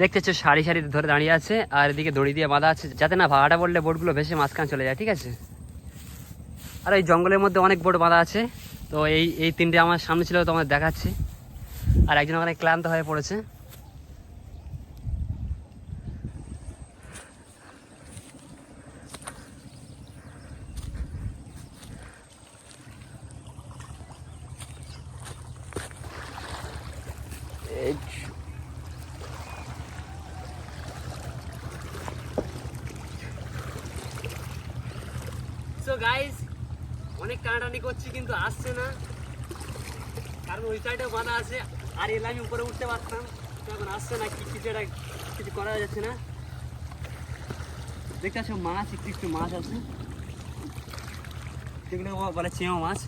দেখতেছো সারি সারি ধরে দাঁড়িয়ে আছে, আর এদিকে দড়ি দিয়ে বাঁধা আছে, যাতে না ভাড়াটা পড়লে বোটগুলো ভেসে মাঝখানে চলে যায়, ঠিক আছে? আর এই জঙ্গলের মধ্যে অনেক বোট বাঁধা আছে, তো এই এই তিনটে আমার সামনে ছিল, তোমাদের দেখাচ্ছি। আর একজন ওখানে ক্লান্ত হয়ে পড়েছে। এই সো গাইস অনেক টানাটানি করছি, কিন্তু আসছে না। কারণ ওই সাইডেও বাঁধা আছে, আর এলে আমি উপরে উঠতে পারতাম। এখন আসছে না, কি কিছু একটা কিছু করা যাচ্ছে না। দেখতে পাচ্ছ মাছ, একটু একটু মাছ আছে। যেগুলো বলে চেঁও মাছ।